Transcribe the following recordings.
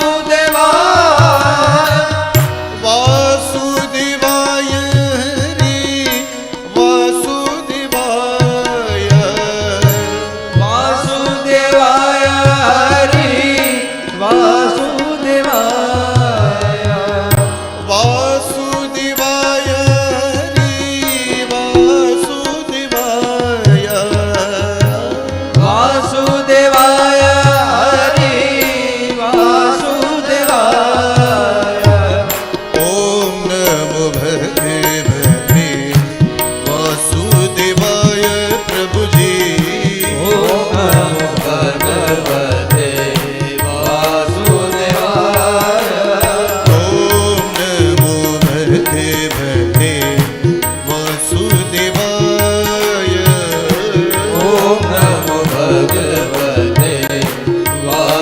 Saúde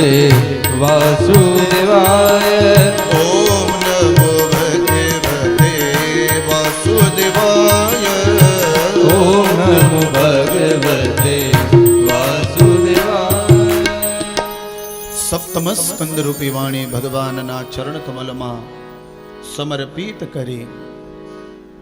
ભગવતે વાસુદેવાય. ઓમ નમો ભગવતે વાસુદેવાય. ઓમ નમો ભગવતે સપ્તમસ્કંદરૂપી વાણી ભગવાનના ચરણ કમલમાં સમર્પિત કરી